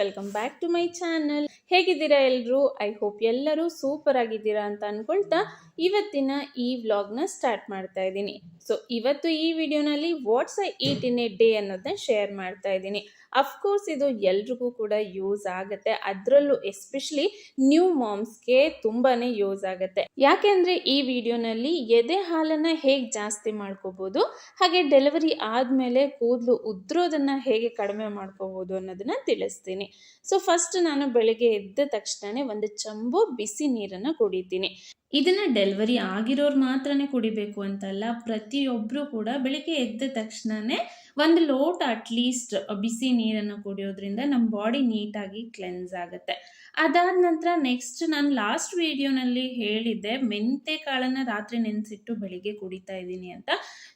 Welcome back to my channel ಹೇಗಿದ್ದೀರಾ ಎಲ್ಲರೂ I hope ಎಲ್ಲರೂ ಸೂಪರ್ ಆಗಿದ್ದೀರಾ ಅಂತ ಅನ್ಕೊಳ್ತಾ ಇವತ್ತಿನ ಈ ವ್ಲಾಗ್ನ ಸ್ಟಾರ್ಟ್ ಮಾಡ್ತಾ ಇದ್ದೀನಿ. ಸೊ ಇವತ್ತು ಈ ವಿಡಿಯೋನಲ್ಲಿ what's I eat in a day ಅನ್ನೋದನ್ನ ಶೇರ್ ಮಾಡ್ತಾ ಇದ್ದೀನಿ. ಅಫ್ಕೋರ್ಸ್ ಇದು ಎಲ್ರಿಗೂ ಕೂಡ ಯೂಸ್ ಆಗುತ್ತೆ. ಅದರಲ್ಲೂ ಎಸ್ಪೆಷಲಿ ನ್ಯೂ ಮಾಮ್ಸ್ಗೆ ತುಂಬಾ ಯೂಸ್ ಆಗುತ್ತೆ. ಯಾಕೆಂದ್ರೆ ಈ ವಿಡಿಯೋನಲ್ಲಿ ಎದೆ ಹಾಲನ್ನು ಹೇಗೆ ಜಾಸ್ತಿ ಮಾಡ್ಕೋಬಹುದು ಹಾಗೆ ಡೆಲಿವರಿ ಆದಮೇಲೆ ಕೂದಲು ಉದ್ರೋದನ್ನು ಹೇಗೆ ಕಡಿಮೆ ಮಾಡ್ಕೋಬಹುದು ಅನ್ನೋದನ್ನ ತಿಳಿಸ್ತೀನಿ. ಸೊ ಫಸ್ಟ್ ನಾನು ಬೆಳಗ್ಗೆ ಎದ್ದ ತಕ್ಷಣನೇ ಒಂದು ಚಂಬು ಬಿಸಿ ನೀರನ್ನು ಕುಡಿತೀನಿ. ಇದನ್ನ ಡೆಲಿವರಿ ಆಗಿರೋರು ಮಾತ್ರನೇ ಕುಡಿಬೇಕು ಅಂತಲ್ಲ ಪ್ರತಿಯೊಬ್ಬರು ಕೂಡ ಬೆಳಿಗ್ಗೆ ಎದ್ದ ತಕ್ಷಣನೇ ಒಂದು ಲೋಟ ಅಟ್ಲೀಸ್ಟ್ ಬಿಸಿ ನೀರನ್ನು ಕುಡಿಯೋದ್ರಿಂದ ನಮ್ಮ ಬಾಡಿ ನೀಟಾಗಿ ಕ್ಲೆನ್ಸ್ ಆಗುತ್ತೆ. ಅದಾದ ನಂತರ ನೆಕ್ಸ್ಟ್ ನಾನು ಲಾಸ್ಟ್ ವಿಡಿಯೋನಲ್ಲಿ ಹೇಳಿದ್ದೆ, ಮೆಂತೆ ಕಾಳನ್ನು ರಾತ್ರಿ ನೆನೆಸಿಟ್ಟು ಬೆಳಿಗ್ಗೆ ಕುಡಿತಾ ಇದ್ದೀನಿ ಅಂತ.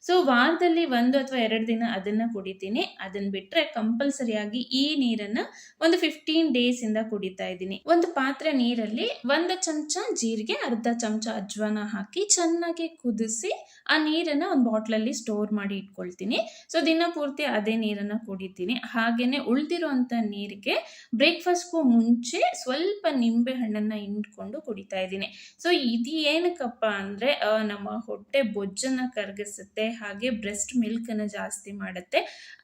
ಸೊ ವಾರದಲ್ಲಿ ಒಂದು ಅಥವಾ ಎರಡು ದಿನ ಅದನ್ನು ಕುಡಿತೀನಿ. ಅದನ್ನು ಬಿಟ್ಟರೆ ಕಂಪಲ್ಸರಿಯಾಗಿ ಈ ನೀರನ್ನು ಒಂದು ಫಿಫ್ಟೀನ್ ಡೇಸಿಂದ ಕುಡಿತಾ ಇದ್ದೀನಿ. ಒಂದು ಪಾತ್ರೆ ನೀರಲ್ಲಿ ಒಂದು ಚಮಚ ಜೀರಿಗೆ, ಅರ್ಧ ಚಮಚ ಅಜ್ವಾನ ಹಾಕಿ ಚೆನ್ನಾಗಿ ಕುದಿಸಿ ಆ ನೀರನ್ನು ಒಂದು ಬಾಟ್ಲಲ್ಲಿ ಸ್ಟೋರ್ ಮಾಡಿ ಇಟ್ಕೊಳ್ತೀನಿ. ಸೊ ದಿನ ಪೂರ್ತಿ ಅದೇ ನೀರನ್ನು ಕುಡಿತೀನಿ. ಹಾಗೆಯೇ ಉಳಿದಿರುವಂಥ ನೀರಿಗೆ ಬ್ರೇಕ್ಫಾಸ್ಟ್ಗೂ ಮುಂಚೆ ಸ್ವಲ್ಪ ನಿಂಬೆ ಹಣ್ಣನ್ನು ಹಿಂಡ್ಕೊಂಡು ಕುಡಿತಾ ಇದ್ದೀನಿ. ಸೊ ಇದು ಏನಕ್ಕಪ್ಪ ಅಂದರೆ ನಮ್ಮ ಹೊಟ್ಟೆ ಬೊಜ್ಜನ್ನು ಕರಗಿಸುತ್ತೆ, ಹಾಗೆ ಬ್ರೆಸ್ಟ್ ಮಿಲ್ಕನ್ನು ಜಾಸ್ತಿ ಮಾಡುತ್ತೆ.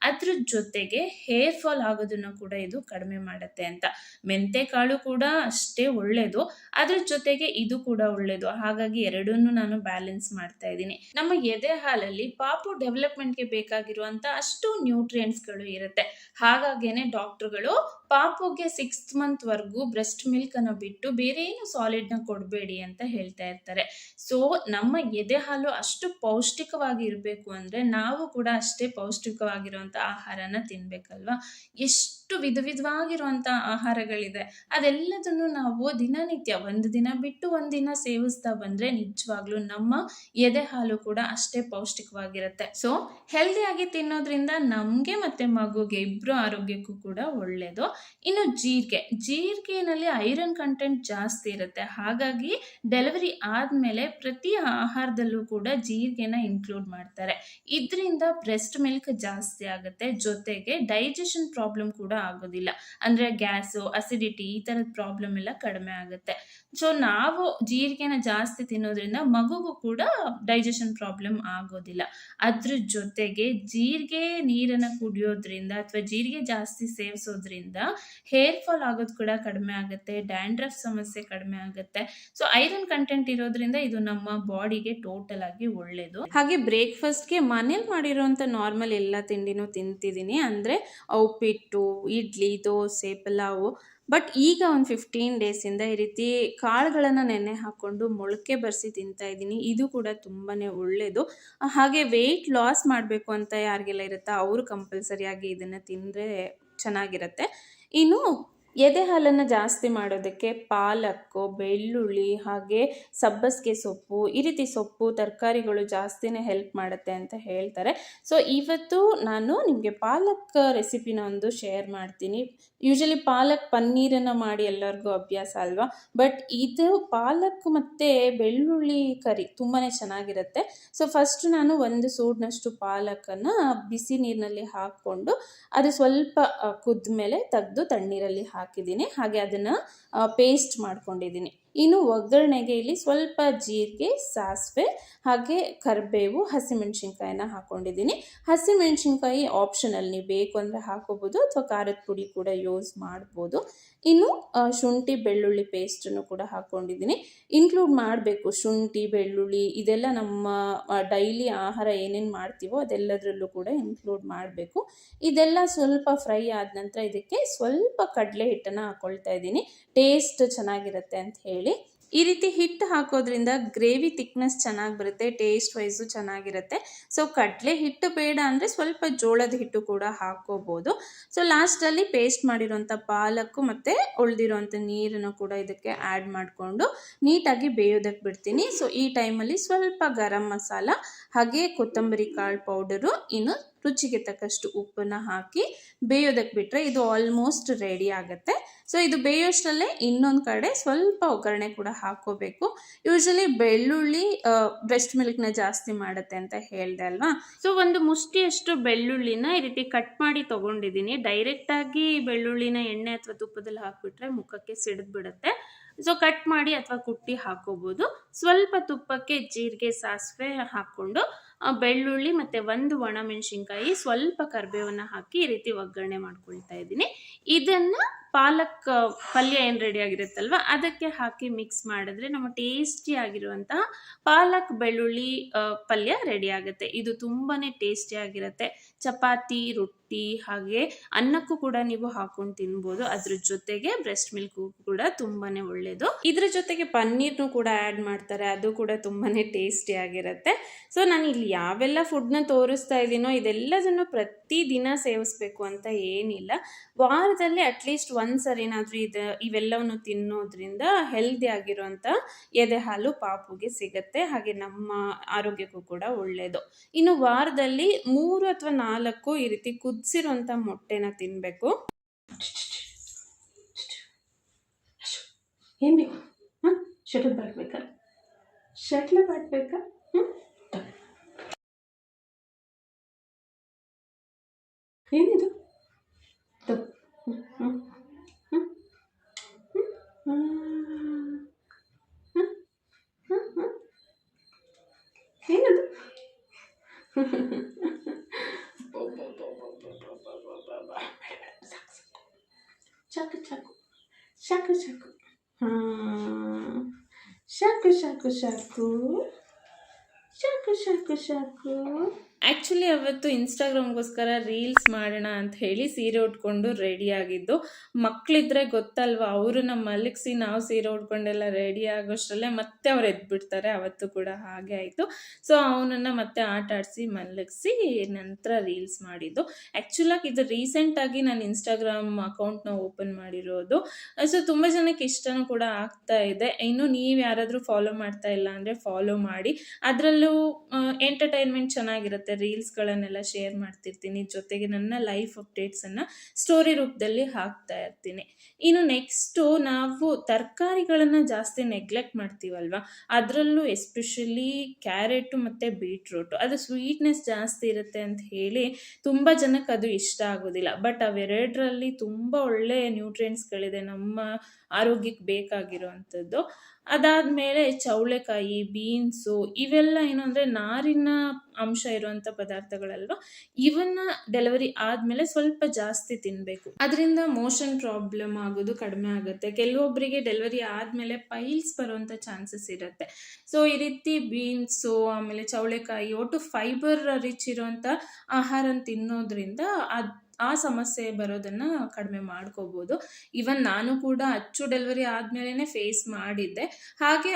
ಅದ್ರ ಜೊತೆಗೆ ಹೇರ್ ಫಾಲ್ ಆಗೋದನ್ನು ಕೂಡ ಇದು ಕಡಿಮೆ ಮಾಡುತ್ತೆ ಅಂತ. ಮೆಂತೆ ಕಾಳು ಕೂಡ ಅಷ್ಟೇ ಒಳ್ಳೆಯದು ಅದ್ರ ಜೊತೆಗೆ ಇದು ಕೂಡ ಒಳ್ಳೆಯದು ಹಾಗಾಗಿ ಎರಡನ್ನೂ ನಾನು ಬ್ಯಾಲೆನ್ಸ್ ಮಾಡ್ತಾ ಇದ್ದೀನಿ. ನಮ್ಮ ಎದೆ ಹಾಲಲ್ಲಿ ಪಾಪು ಡೆವಲಪ್ಮೆಂಟ್ಗೆ ಬೇಕಾಗಿರುವಂಥ ಅಷ್ಟು ನ್ಯೂಟ್ರಿಯೆಂಟ್ಸ್ಗಳು ಇರುತ್ತೆ. ಹಾಗಾಗೇನೆ ಡಾಕ್ಟ್ರುಗಳು ಪಾಪುಗೆ ಸಿಕ್ಸ್ತ್ ಮಂತ್ವರೆಗೂ ಬ್ರೆಸ್ಟ್ ಮಿಲ್ಕನ್ನು ಬಿಟ್ಟು ಬೇರೆ ಏನು ಸಾಲಿಡ್ನ ಕೊಡಬೇಡಿ ಅಂತ ಹೇಳ್ತಾ ಇರ್ತಾರೆ. ಸೊ, ನಮ್ಮ ಎದೆ ಹಾಲು ಅಷ್ಟು ಪೌಷ್ಟಿಕವಾಗಿ ಇರಬೇಕು ಅಂದರೆ ನಾವು ಕೂಡ ಅಷ್ಟೇ ಪೌಷ್ಟಿಕವಾಗಿರುವಂಥ ಆಹಾರನ ತಿನ್ಬೇಕಲ್ವಾ? ಎಷ್ಟು ವಿಧ ವಿಧವಾಗಿರುವಂಥ ಆಹಾರಗಳಿದೆ. ಅದೆಲ್ಲದನ್ನು ನಾವು ದಿನನಿತ್ಯ ಒಂದು ದಿನ ಬಿಟ್ಟು ಒಂದಿನ ಸೇವಿಸ್ತಾ ಬಂದರೆ ನಿಜವಾಗ್ಲೂ ನಮ್ಮ ಎದೆ ಹಾಲು ಕೂಡ ಅಷ್ಟೇ ಪೌಷ್ಟಿಕವಾಗಿರುತ್ತೆ. ಸೊ ಹೆಲ್ದಿಯಾಗಿ ತಿನ್ನೋದ್ರಿಂದ ನಮಗೆ ಮತ್ತು ಮಗುಗೆ ಇಬ್ಬರು ಆರೋಗ್ಯಕ್ಕೂ ಕೂಡ ಒಳ್ಳೆಯದು ಇನ್ನು ಜೀರಿಗೆ. ಜೀರಿಗೆನಲ್ಲಿ ಐರನ್ ಕಂಟೆಂಟ್ ಜಾಸ್ತಿ ಇರುತ್ತೆ. ಹಾಗಾಗಿ ಡೆಲಿವರಿ ಆದಮೇಲೆ ಪ್ರತಿ ಆಹಾರದಲ್ಲೂ ಕೂಡ ಜೀರಿಗೆನ ಇನ್ಕ್ಲೂಡ್ ಮಾಡ್ತಾರೆ. ಇದರಿಂದ ಬ್ರೆಸ್ಟ್ ಮಿಲ್ಕ್ ಜಾಸ್ತಿ ಆಗುತ್ತೆ. ಜೊತೆಗೆ ಡೈಜೆಷನ್ ಪ್ರಾಬ್ಲಮ್ ಕೂಡ ಆಗೋದಿಲ್ಲ. ಅಂದರೆ ಗ್ಯಾಸು ಅಸಿಡಿಟಿ ಈ ಥರದ ಪ್ರಾಬ್ಲಮ್ ಎಲ್ಲ ಕಡಿಮೆ ಆಗುತ್ತೆ. ಸೊ ನಾವು ಜೀರಿಗೆನ ಜಾಸ್ತಿ ತಿನ್ನೋದ್ರಿಂದ ಮಗುಗೂ ಕೂಡ ಡೈಜೆಷನ್ ಪ್ರಾಬ್ಲಮ್ ಆಗೋದಿಲ್ಲ. ಅದ್ರ ಜೊತೆಗೆ ಜೀರಿಗೆ ನೀರನ್ನು ಕುಡಿಯೋದ್ರಿಂದ ಅಥವಾ ಜೀರಿಗೆ ಜಾಸ್ತಿ ಸೇವಿಸೋದ್ರಿಂದ ಹೇರ್ ಫಾಲ್ ಆಗೋದು ಕೂಡ ಕಡಿಮೆ ಆಗುತ್ತೆ ಡ್ಯಾಂಡ್ರಫ್ ಸಮಸ್ಯೆ ಕಡಿಮೆ ಆಗುತ್ತೆ. ಸೊ ಐರನ್ ಕಂಟೆಂಟ್ ಇರೋದ್ರಿಂದ ಇದು ನಮ್ಮ ಬಾಡಿಗೆ ಟೋಟಲ್ ಆಗಿ ಒಳ್ಳೇದು. ಹಾಗೆ ಬ್ರೇಕ್ಫಾಸ್ಟ್ಗೆ ಮನೇಲಿ ಮಾಡಿರೋಂಥ ನಾರ್ಮಲ್ ಎಲ್ಲ ತಿಂಡಿನೂ ತಿಂತಿದ್ದೀನಿ. ಅಂದರೆ ಉಪ್ಪಿಟ್ಟು ಇಡ್ಲಿ, ದೋಸೆ, ಪಲಾವು ಬಟ್ ಈಗ ಒಂದು ಫಿಫ್ಟೀನ್ ಡೇಸಿಂದ ಈ ರೀತಿ ಕಾಳುಗಳನ್ನು ನೆನೆ ಹಾಕ್ಕೊಂಡು ಮೊಳಕೆ ಬರೆಸಿ ತಿಂತಾ ಇದ್ದೀನಿ. ಇದು ಕೂಡ ತುಂಬಾ ಒಳ್ಳೆಯದು ಹಾಗೆ ವೆಯ್ಟ್ ಲಾಸ್ ಮಾಡಬೇಕು ಅಂತ ಯಾರಿಗೆಲ್ಲ ಇರುತ್ತೋ, ಅವರು ಕಂಪಲ್ಸರಿಯಾಗಿ ಇದನ್ನು ತಿಂದರೆ ಚೆನ್ನಾಗಿರುತ್ತೆ. ಇನ್ನು ಎದೆ ಹಾಲನ್ನು ಜಾಸ್ತಿ ಮಾಡೋದಕ್ಕೆ ಪಾಲಕ್ಕು, ಬೆಳ್ಳುಳ್ಳಿ, ಹಾಗೆ ಸಬ್ಬಸಿಗೆ ಸೊಪ್ಪು, ಈ ರೀತಿ ಸೊಪ್ಪು, ತರಕಾರಿಗಳು ಜಾಸ್ತಿನೇ ಹೆಲ್ಪ್ ಮಾಡುತ್ತೆ ಅಂತ ಹೇಳ್ತಾರೆ. ಸೊ ಇವತ್ತು ನಾನು ನಿಮಗೆ ಪಾಲಕ್ ರೆಸಿಪಿನ ಒಂದು ಶೇರ್ ಮಾಡ್ತೀನಿ. ಯೂಶಲಿ ಪಾಲಕ್ ಪನ್ನೀರನ್ನು ಮಾಡಿ ಎಲ್ಲರಿಗೂ ಅಭ್ಯಾಸ ಅಲ್ವಾ? ಬಟ್ ಇದು ಪಾಲಕ್ ಮತ್ತು ಬೆಳ್ಳುಳ್ಳಿ ಕರಿ ತುಂಬಾ ಚೆನ್ನಾಗಿರುತ್ತೆ. ಸೊ ಫಸ್ಟ್ ನಾನು ಒಂದು ಸೂಡ್ನಷ್ಟು ಪಾಲಕನ್ನು ಬಿಸಿ ನೀರಿನಲ್ಲಿ ಹಾಕ್ಕೊಂಡು, ಅದು ಸ್ವಲ್ಪ ಕುದ್ದ ಮೇಲೆ ತೆಗೆದು ತಣ್ಣೀರಲ್ಲಿ ಹಾಕಿದ್ದೀನಿ. ಹಾಗೆ ಅದನ್ನು ಪೇಸ್ಟ್ ಮಾಡ್ಕೊಂಡಿದ್ದೀನಿ. ಇನ್ನು ಒಗ್ಗರಣೆಗೆ ಇಲ್ಲಿ ಸ್ವಲ್ಪ ಜೀರಿಗೆ, ಸಾಸಿವೆ, ಹಾಗೆ ಕರಿಬೇವು ಹಸಿಮೆಣ್ಸಿನ್ಕಾಯಿನ ಹಾಕ್ಕೊಂಡಿದ್ದೀನಿ ಹಸಿಮೆಣ್ಸಿನ್ಕಾಯಿ ಆಪ್ಷನಲ್ ನೀವು ಬೇಕು ಅಂದರೆ ಹಾಕೋಬೋದು, ಅಥವಾ ಖಾರದ ಪುಡಿ ಕೂಡ ಯೂಸ್ ಮಾಡ್ಬೋದು. ಇನ್ನು ಶುಂಠಿ, ಬೆಳ್ಳುಳ್ಳಿ ಪೇಸ್ಟನ್ನು ಕೂಡ ಹಾಕ್ಕೊಂಡಿದ್ದೀನಿ ಇನ್ಕ್ಲೂಡ್ ಮಾಡಬೇಕು ಶುಂಠಿ, ಬೆಳ್ಳುಳ್ಳಿ, ಇದೆಲ್ಲ ನಮ್ಮ ಡೈಲಿ ಆಹಾರ ಏನೇನು ಮಾಡ್ತೀವೋ ಅದೆಲ್ಲದರಲ್ಲೂ ಕೂಡ ಇನ್ಕ್ಲೂಡ್ ಮಾಡಬೇಕು. ಇದೆಲ್ಲ ಸ್ವಲ್ಪ ಫ್ರೈ ಆದ ನಂತರ ಇದಕ್ಕೆ ಸ್ವಲ್ಪ ಕಡಲೆ ಹಿಟ್ಟನ್ನು ಹಾಕ್ಕೊಳ್ತಾ ಇದ್ದೀನಿ. ಟೇಸ್ಟ್ ಚೆನ್ನಾಗಿರುತ್ತೆ ಅಂತ ಹೇಳಿ. ಈ ರೀತಿ ಹಿಟ್ಟು ಹಾಕೋದ್ರಿಂದ ಗ್ರೇವಿ ಥಿಕ್ನೆಸ್ ಚೆನ್ನಾಗಿ ಬರುತ್ತೆ ಟೇಸ್ಟ್ ವೈಸು ಚೆನ್ನಾಗಿರುತ್ತೆ. ಸೊ ಕಡಲೆ ಹಿಟ್ಟು ಬೇಡ ಅಂದರೆ ಸ್ವಲ್ಪ ಜೋಳದ ಹಿಟ್ಟು ಕೂಡ ಹಾಕೋಬೋದು. ಸೊ ಲಾಸ್ಟಲ್ಲಿ ಪೇಸ್ಟ್ ಮಾಡಿರೋಂಥ ಪಾಲಕ್ಕು ಮತ್ತು ಉಳಿದಿರೋಂಥ ನೀರನ್ನು ಕೂಡ ಇದಕ್ಕೆ ಆ್ಯಡ್ ಮಾಡಿಕೊಂಡು ನೀಟಾಗಿ ಬೇಯೋದಕ್ಕೆ ಬಿಡ್ತೀನಿ. ಸೊ ಈ ಟೈಮಲ್ಲಿ ಸ್ವಲ್ಪ ಗರಂ ಮಸಾಲ, ಹಾಗೆ ಕೊತ್ತಂಬರಿ ಕಾಳು ಪೌಡರು ಇನ್ನು ರುಚಿಗೆ ತಕ್ಕಷ್ಟು ಉಪ್ಪನ್ನು ಹಾಕಿ ಬೇಯೋದಕ್ಕೆ ಬಿಟ್ಟರೆ ಇದು ಆಲ್ಮೋಸ್ಟ್ ರೆಡಿ ಆಗುತ್ತೆ. ಸೊ ಇದು ಬೇಯೋಷ್ಟರಲ್ಲೇ ಇನ್ನೊಂದು ಕಡೆ ಸ್ವಲ್ಪ ಒಗ್ಗರಣೆ ಕೂಡ ಹಾಕೋಬೇಕು. ಯೂಶಲಿ ಬೆಳ್ಳುಳ್ಳಿ ಬ್ರೆಸ್ಟ್ ಮಿಲ್ಕ್ನ ಜಾಸ್ತಿ ಮಾಡುತ್ತೆ ಅಂತ ಹೇಳಿದೆ ಅಲ್ವಾ? ಸೊ ಒಂದು ಮುಷ್ಟಿಯಷ್ಟು ಬೆಳ್ಳುಳ್ಳಿನ ಈ ರೀತಿ ಕಟ್ ಮಾಡಿ ತೊಗೊಂಡಿದ್ದೀನಿ. ಡೈರೆಕ್ಟಾಗಿ ಬೆಳ್ಳುಳ್ಳಿನ ಎಣ್ಣೆ ಅಥವಾ ತುಪ್ಪದಲ್ಲಿ ಹಾಕಿಬಿಟ್ರೆ ಮುಖಕ್ಕೆ ಸಿಡಿದು ಬಿಡುತ್ತೆ ಸೊ ಕಟ್ ಮಾಡಿ ಅಥವಾ ಕುಟ್ಟಿ ಹಾಕೋಬಹುದು ಸ್ವಲ್ಪ ತುಪ್ಪಕ್ಕೆ ಜೀರಿಗೆ, ಸಾಸಿವೆ ಹಾಕ್ಕೊಂಡು ಬೆಳ್ಳುಳ್ಳಿ ಮತ್ತು ಒಂದು ಒಣಮೆಣಸಿನ್ಕಾಯಿ ಸ್ವಲ್ಪ ಕರಿಬೇವನ್ನು ಹಾಕಿ ಈ ರೀತಿ ಒಗ್ಗರಣೆ ಮಾಡ್ಕೊಳ್ತಾ ಇದ್ದೀನಿ. ಇದನ್ನು ಪಾಲಕ್ ಪಲ್ಯ ಏನು ರೆಡಿ ಆಗಿರುತ್ತಲ್ವ, ಅದಕ್ಕೆ ಹಾಕಿ ಮಿಕ್ಸ್ ಮಾಡಿದ್ರೆ ನಮ್ಮ ಟೇಸ್ಟಿ ಆಗಿರುವಂತಹ ಪಾಲಕ್, ಬೆಳ್ಳುಳ್ಳಿ ಪಲ್ಯ ರೆಡಿ ಆಗುತ್ತೆ. ಇದು ತುಂಬಾ ಟೇಸ್ಟಿ ಆಗಿರುತ್ತೆ. ಚಪಾತಿ, ರೊಟ್ಟಿ ಹಾಗೆ ಅನ್ನಕ್ಕೂ ಕೂಡ ನೀವು ಹಾಕೊಂಡು ತಿನ್ಬೋದು. ಅದ್ರ ಜೊತೆಗೆ ಬ್ರೆಸ್ಟ್ ಮಿಲ್ಕ್ ಕೂಡ ತುಂಬಾನೇ ಒಳ್ಳೆಯದು ಇದ್ರ ಜೊತೆಗೆ ಪನ್ನೀರ್ನು ಕೂಡ ಆ್ಯಡ್ ಮಾಡ್ತಾರೆ. ಅದು ಕೂಡ ತುಂಬಾನೇ ಟೇಸ್ಟಿ ಆಗಿರುತ್ತೆ. ಸೊ ನಾನು ಇಲ್ಲಿ ಯಾವೆಲ್ಲ ಫುಡ್ನ ತೋರಿಸ್ತಾ ಇದ್ದೀನೋ ಇದೆಲ್ಲದನ್ನು ಪ್ರತಿದಿನ ಸೇವಿಸ್ಬೇಕು ಅಂತ ಏನಿಲ್ಲ. ವಾರದಲ್ಲಿ ಅಟ್ಲೀಸ್ಟ್ ಒಂದು ಸರಿನಾದರೂ ಇದು ಇವೆಲ್ಲವನ್ನು ತಿನ್ನೋದ್ರಿಂದ ಹೆಲ್ದಿ ಆಗಿರುವಂಥ ಎದೆ ಹಾಲು ಪಾಪುಗೆ ಸಿಗುತ್ತೆ ಹಾಗೆ ನಮ್ಮ ಆರೋಗ್ಯಕ್ಕೂ ಕೂಡ ಒಳ್ಳೆಯದು ಇನ್ನು ವಾರದಲ್ಲಿ ಮೂರು ಅಥವಾ ನಾಲ್ಕು ಈ ರೀತಿ ಕುದಿಸಿರುವಂಥ ಮೊಟ್ಟೆನ ತಿನ್ನಬೇಕು ಹ್ಞೂ ಏನಿದು? ತಗೋ. ಹ್ಮ್, şakı. Ha. Şakı şakı şakı. Şakı şakı şakı. Actually ಅವತ್ತು ಇನ್ಸ್ಟಾಗ್ರಾಮ್ಗೋಸ್ಕರ ರೀಲ್ಸ್ ಮಾಡೋಣ ಅಂತ ಹೇಳಿ ಸೀರೆ ಉಟ್ಕೊಂಡು ರೆಡಿ ಆಗಿದ್ದು. ಮಕ್ಕಳಿದ್ರೆ ಗೊತ್ತಲ್ವಾ ಅವ್ರನ್ನ ಮಲಗಿಸಿ ನಾವು ಸೀರೆ ಉಟ್ಕೊಂಡೆಲ್ಲ ರೆಡಿ ಆಗೋಷ್ಟರಲ್ಲೇ ಮತ್ತೆ ಅವ್ರು ಎದ್ಬಿಡ್ತಾರೆ. ಅವತ್ತು ಕೂಡ ಹಾಗೆ ಆಯಿತು. ಸೊ ಅವನನ್ನು ಮತ್ತೆ ಆಟ ಆಡಿಸಿ, ಮಲಗಿಸಿ ನಂತರ ರೀಲ್ಸ್ ಮಾಡಿದ್ದು. ಆ್ಯಕ್ಚುಲಾಗಿ ಇದು ರೀಸೆಂಟಾಗಿ ನಾನು ಇನ್ಸ್ಟಾಗ್ರಾಮ್ ಅಕೌಂಟ್ನ ಓಪನ್ ಮಾಡಿರೋದು. ಸೊ ತುಂಬ ಜನಕ್ಕೆ ಇಷ್ಟನೂ ಕೂಡ ಆಗ್ತಾ ಇದೆ. ಇನ್ನು ನೀವು ಯಾರಾದರೂ ಫಾಲೋ ಮಾಡ್ತಾ ಇಲ್ಲ ಅಂದರೆ ಫಾಲೋ ಮಾಡಿ. ಅದರಲ್ಲೂ ಎಂಟರ್ಟೈನ್ಮೆಂಟ್ ಚೆನ್ನಾಗಿರುತ್ತೆ. ರೀಲ್ಸ್ಗಳನ್ನೆಲ್ಲ ಶೇರ್ ಮಾಡ್ತಿರ್ತೀನಿ. ಜೊತೆಗೆ ನನ್ನ ಲೈಫ್ ಅಪ್ಡೇಟ್ಸನ್ನು ಸ್ಟೋರಿ ರೂಪದಲ್ಲಿ ಹಾಕ್ತಾ ಇರ್ತೀನಿ. ಇನ್ನು ನೆಕ್ಸ್ಟು ನಾವು ತರಕಾರಿಗಳನ್ನು ಜಾಸ್ತಿ ನೆಗ್ಲೆಕ್ಟ್ ಮಾಡ್ತೀವಲ್ವ? ಅದರಲ್ಲೂ ಎಸ್ಪೆಷಲಿ ಕ್ಯಾರೆಟು ಮತ್ತು ಬೀಟ್ರೂಟು ಅದು ಸ್ವೀಟ್ನೆಸ್ ಜಾಸ್ತಿ ಇರುತ್ತೆ ಅಂತ ಹೇಳಿ ತುಂಬ ಜನಕ್ಕೆ ಅದು ಇಷ್ಟ ಆಗೋದಿಲ್ಲ. ಬಟ್ ಅವೆರಡರಲ್ಲಿ ತುಂಬ ಒಳ್ಳೆಯ ನ್ಯೂಟ್ರಿಯೆಂಟ್ಸ್ಗಳಿದೆ ನಮ್ಮ ಆರೋಗ್ಯಕ್ಕೆ ಬೇಕಾಗಿರುವಂಥದ್ದು. ಅದಾದಮೇಲೆ ಚೌಳೆಕಾಯಿ, ಬೀನ್ಸು ಇವೆಲ್ಲ ಏನು ಅಂದರೆ ನಾರಿನ ಅಂಶ ಇರುವಂಥ ಪದಾರ್ಥಗಳಲ್ವ? ಇವನ್ನ ಡೆಲಿವರಿ ಆದಮೇಲೆ ಸ್ವಲ್ಪ ಜಾಸ್ತಿ ತಿನ್ನಬೇಕು ಅದರಿಂದ ಮೋಷನ್ ಪ್ರಾಬ್ಲಮ್ ಆಗೋದು ಕಡಿಮೆ ಆಗುತ್ತೆ. ಕೆಲವೊಬ್ಬರಿಗೆ ಡೆಲಿವರಿ ಆದಮೇಲೆ ಪೈಲ್ಸ್ ಬರುವಂಥ ಚಾನ್ಸಸ್ ಇರುತ್ತೆ. ಸೊ ಈ ರೀತಿ ಬೀನ್ಸು, ಆಮೇಲೆ ಚೌಳೆಕಾಯಿ ಒಟ್ಟು ಫೈಬರ್ ರಿಚ್ ಇರುವಂಥ ಆಹಾರ ತಿನ್ನೋದ್ರಿಂದ ಅದು ಆ ಸಮಸ್ಯೆ ಬರೋದನ್ನು ಕಡಿಮೆ ಮಾಡ್ಕೋಬೋದು. ಇವನ್ ನಾನು ಕೂಡ ಅಚ್ಚು ಡೆಲಿವರಿ ಆದಮೇಲೆ ಫೇಸ್ ಮಾಡಿದ್ದೆ. ಹಾಗೆ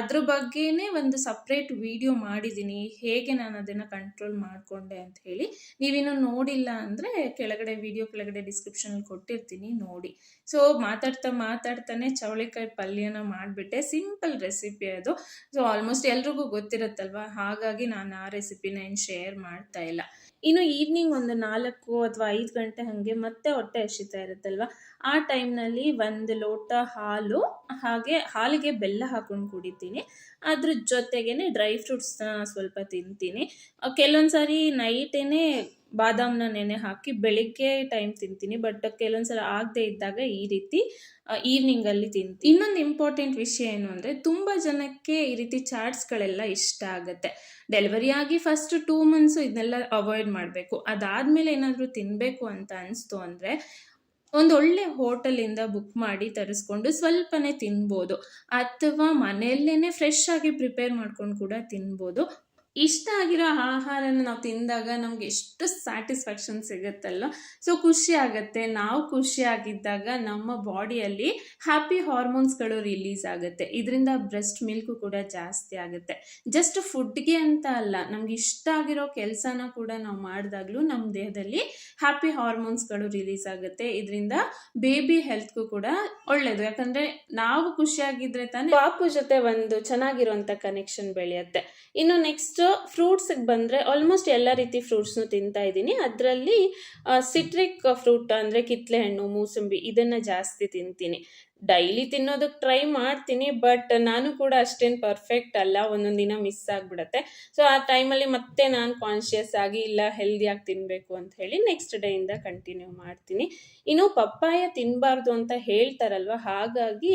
ಅದ್ರ ಬಗ್ಗೆನೇ ಒಂದು ಸಪ್ರೇಟ್ ವಿಡಿಯೋ ಮಾಡಿದ್ದೀನಿ. ಹೇಗೆ ನಾನು ಅದನ್ನು ಕಂಟ್ರೋಲ್ ಮಾಡಿಕೊಂಡೆ ಅಂತ ಹೇಳಿ. ನೀವಿನ್ನು ನೋಡಿಲ್ಲ ಅಂದರೆ ಕೆಳಗಡೆ ವಿಡಿಯೋ ಕೆಳಗಡೆ ಡಿಸ್ಕ್ರಿಪ್ಷನಲ್ಲಿ ಕೊಟ್ಟಿರ್ತೀನಿ, ನೋಡಿ. ಸೊ ಮಾತಾಡ್ತಾ ಮಾತಾಡ್ತಾನೆ ಚವಳಿಕಾಯಿ ಪಲ್ಯನ ಮಾಡಿಬಿಟ್ಟೆ. ಸಿಂಪಲ್ ರೆಸಿಪಿ ಅದು. ಸೊ ಆಲ್ಮೋಸ್ಟ್ ಎಲ್ರಿಗೂ ಗೊತ್ತಿರುತ್ತಲ್ವ? ಹಾಗಾಗಿ ನಾನು ಆ ರೆಸಿಪಿನ ಏನು ಶೇರ್ ಮಾಡ್ತಾ ಇಲ್ಲ. ಇನ್ನು ಈವ್ನಿಂಗ್ ಒಂದು ನಾಲ್ಕು ಅಥವಾ ಐದು ಗಂಟೆ ಹಾಗೆ ಮತ್ತೆ ಹೊಟ್ಟೆ ಹಸಿತಾ ಇರುತ್ತಲ್ವ? ಆ ಟೈಮ್ನಲ್ಲಿ ಒಂದು ಲೋಟ ಹಾಲು, ಹಾಗೆ ಹಾಲಿಗೆ ಬೆಲ್ಲ ಹಾಕೊಂಡು ಕುಡಿತೀನಿ. ಅದ್ರ ಜೊತೆಗೇನೆ ಡ್ರೈ ಫ್ರೂಟ್ಸ್ನ ಸ್ವಲ್ಪ ತಿಂತೀನಿ. ಕೆಲವೊಂದು ಸಾರಿ ನೈಟೇನೆ ಬಾದಾಮ್ನ ನೆನೆ ಹಾಕಿ ಬೆಳಿಗ್ಗೆ ಟೈಮ್ ತಿಂತೀನಿ ಬಟ್ ಕೆಲವೊಂದು ಸಲ ಆಗದೆ ಇದ್ದಾಗ ಈ ರೀತಿ ಈವ್ನಿಂಗಲ್ಲಿ ತಿಂತೀನಿ. ಇನ್ನೊಂದು ಇಂಪಾರ್ಟೆಂಟ್ ವಿಷಯ ಏನು ಅಂದರೆ, ತುಂಬ ಜನಕ್ಕೆ ಈ ರೀತಿ ಚಾಟ್ಸ್ಗಳೆಲ್ಲ ಇಷ್ಟ ಆಗುತ್ತೆ. ಡೆಲಿವರಿ ಆಗಿ ಫಸ್ಟ್ ಟೂ ಮಂತ್ಸು ಇದನ್ನೆಲ್ಲ ಅವಾಯ್ಡ್ ಮಾಡಬೇಕು. ಅದಾದಮೇಲೆ ಏನಾದರೂ ತಿನ್ನಬೇಕು ಅಂತ ಅನಿಸ್ತು ಅಂದರೆ, ಒಂದು ಒಳ್ಳೆ ಹೋಟೆಲಿಂದ ಬುಕ್ ಮಾಡಿ ತರಿಸ್ಕೊಂಡು ಸ್ವಲ್ಪನೇ ತಿನ್ಬೋದು. ಅಥವಾ ಮನೆಯಲ್ಲೇ ಫ್ರೆಶ್ ಆಗಿ ಪ್ರಿಪೇರ್ ಮಾಡ್ಕೊಂಡು ಕೂಡ ತಿನ್ಬೋದು. ಇಷ್ಟ ಆಗಿರೋ ಆಹಾರನ ನಾವು ತಿಂದಾಗ ನಮ್ಗೆ ಎಷ್ಟು ಸ್ಯಾಟಿಸ್ಫ್ಯಾಕ್ಷನ್ ಸಿಗುತ್ತಲ್ಲ ಸೊ ಖುಷಿ ಆಗುತ್ತೆ. ನಾವು ಖುಷಿಯಾಗಿದ್ದಾಗ ನಮ್ಮ ಬಾಡಿಯಲ್ಲಿ ಹ್ಯಾಪಿ ಹಾರ್ಮೋನ್ಸ್ಗಳು ರಿಲೀಸ್ ಆಗುತ್ತೆ. ಇದರಿಂದ ಬ್ರೆಸ್ಟ್ ಮಿಲ್ಕು ಕೂಡ ಜಾಸ್ತಿ ಆಗುತ್ತೆ. ಜಸ್ಟ್ ಫುಡ್ಗೆ ಅಂತ ಅಲ್ಲ, ನಮ್ಗೆ ಇಷ್ಟ ಆಗಿರೋ ಕೆಲಸನ ಕೂಡ ನಾವು ಮಾಡಿದಾಗಲೂ ನಮ್ಮ ದೇಹದಲ್ಲಿ ಹ್ಯಾಪಿ ಹಾರ್ಮೋನ್ಸ್ಗಳು ರಿಲೀಸ್ ಆಗುತ್ತೆ. ಇದರಿಂದ ಬೇಬಿ ಹೆಲ್ತ್ಗೂ ಕೂಡ ಒಳ್ಳೇದು. ಯಾಕಂದ್ರೆ ನಾವು ಖುಷಿಯಾಗಿದ್ರೆ ತಾನೇ ಪಾಪು ಜೊತೆ ಒಂದು ಚೆನ್ನಾಗಿರುವಂಥ ಕನೆಕ್ಷನ್ ಬೆಳೆಯುತ್ತೆ. ಇನ್ನು ನೆಕ್ಸ್ಟ್ ನೆಕ್ಸ್ಟ್ ಫ್ರೂಟ್ಸಿಗೆ ಬಂದರೆ ಆಲ್ಮೋಸ್ಟ್ ಎಲ್ಲ ರೀತಿ ಫ್ರೂಟ್ಸ್ನು ತಿಂತಾ ಇದ್ದೀನಿ. ಅದರಲ್ಲಿ ಸಿಟ್ರಿಕ್ ಫ್ರೂಟ್ ಅಂದರೆ ಕಿತ್ಲೆ ಹಣ್ಣು, ಮೂಸಂಬಿ ಇದನ್ನು ಜಾಸ್ತಿ ತಿಂತೀನಿ. ಡೈಲಿ ತಿನ್ನೋದಕ್ಕೆ ಟ್ರೈ ಮಾಡ್ತೀನಿ ಬಟ್ ನಾನು ಕೂಡ ಅಷ್ಟೇನು ಪರ್ಫೆಕ್ಟ್ ಅಲ್ಲ. ಒಂದೊಂದು ದಿನ ಮಿಸ್ ಆಗಿಬಿಡುತ್ತೆ. ಸೊ ಆ ಟೈಮಲ್ಲಿ ಮತ್ತೆ ನಾನು ಕಾನ್ಷಿಯಸ್ ಆಗಿ, ಇಲ್ಲ ಹೆಲ್ದಿಯಾಗಿ ತಿನ್ನಬೇಕು ಅಂತ ಹೇಳಿ ನೆಕ್ಸ್ಟ್ ಡೇಯಿಂದ ಕಂಟಿನ್ಯೂ ಮಾಡ್ತೀನಿ. ಇನ್ನು ಪಪ್ಪಾಯ ತಿನ್ನಬಾರ್ದು ಅಂತ ಹೇಳ್ತಾರಲ್ವ, ಹಾಗಾಗಿ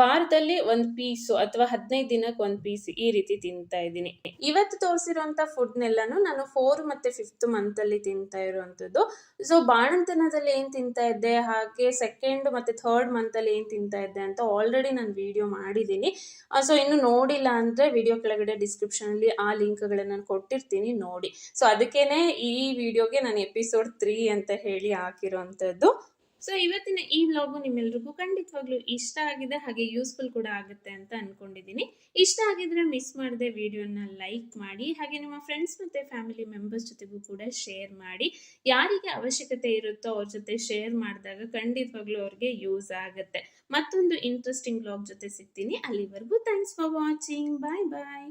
ವಾರದಲ್ಲಿ ಒಂದು ಪೀಸು ಅಥವಾ ಹದಿನೈದು ದಿನಕ್ಕೆ ಒಂದು ಪೀಸ್ ಈ ರೀತಿ ತಿಂತಾ ಇದ್ದೀನಿ. ಇವತ್ತು ತೋರಿಸಿರುವಂಥ ಫುಡ್ನೆಲ್ಲನೂ ನಾನು ಫೋರ್ ಮತ್ತು ಫಿಫ್ತ್ ಮಂತಲ್ಲಿ ತಿಂತಾ ಇರುವಂಥದ್ದು ಸೊ ಬಾಣಂತನದಲ್ಲಿ ಏನು ತಿಂತಾ ಇದ್ದೆ, ಹಾಗೆ ಸೆಕೆಂಡ್ ಮತ್ತು ಥರ್ಡ್ ಮಂತಲ್ಲಿ ಏನು ತಿಂತಾ ಇದ್ದೆ ಅಂತ ಆಲ್ರೆಡಿ ನಾನು ವಿಡಿಯೋ ಮಾಡಿದ್ದೀನಿ. ಸೊ ಇನ್ನು ನೋಡಿಲ್ಲ ಅಂದರೆ ವಿಡಿಯೋ ಕೆಳಗಡೆ ಡಿಸ್ಕ್ರಿಪ್ಷನಲ್ಲಿ ಆ ಲಿಂಕ್ಗಳನ್ನು ನಾನು ಕೊಟ್ಟಿರ್ತೀನಿ ನೋಡಿ. ಸೊ ಅದಕ್ಕೇ ಈ ವಿಡಿಯೋಗೆ ನಾನು ಎಪಿಸೋಡ್ ತ್ರೀ ಅಂತ ಹೇಳಿ ಹಾಕಿರೋವಂಥದ್ದು ಸೊ ಇವತ್ತಿನ ಈ ವ್ಲಾಗು ನಿಮ್ಮೆಲ್ರಿಗೂ ಖಂಡಿತವಾಗ್ಲೂ ಇಷ್ಟ ಆಗಿದೆ, ಹಾಗೆ ಯೂಸ್ಫುಲ್ ಕೂಡ ಆಗುತ್ತೆ ಅಂತ ಅನ್ಕೊಂಡಿದ್ದೀನಿ. ಇಷ್ಟ ಆಗಿದ್ರೆ ಮಿಸ್ ಮಾಡದೆ ವಿಡಿಯೋನ ಲೈಕ್ ಮಾಡಿ, ಹಾಗೆ ನಿಮ್ಮ ಫ್ರೆಂಡ್ಸ್ ಮತ್ತು ಫ್ಯಾಮಿಲಿ ಮೆಂಬರ್ಸ್ ಜೊತೆಗೂ ಕೂಡ ಶೇರ್ ಮಾಡಿ. ಯಾರಿಗೆ ಅವಶ್ಯಕತೆ ಇರುತ್ತೋ ಅವ್ರ ಜೊತೆ ಶೇರ್ ಮಾಡಿದಾಗ ಖಂಡಿತವಾಗ್ಲೂ ಅವ್ರಿಗೆ ಯೂಸ್ ಆಗುತ್ತೆ. ಮತ್ತೊಂದು ಇಂಟ್ರೆಸ್ಟಿಂಗ್ ಬ್ಲಾಗ್ ಜೊತೆ ಸಿಗ್ತೀನಿ. ಅಲ್ಲಿವರೆಗೂ thanks for watching bye bye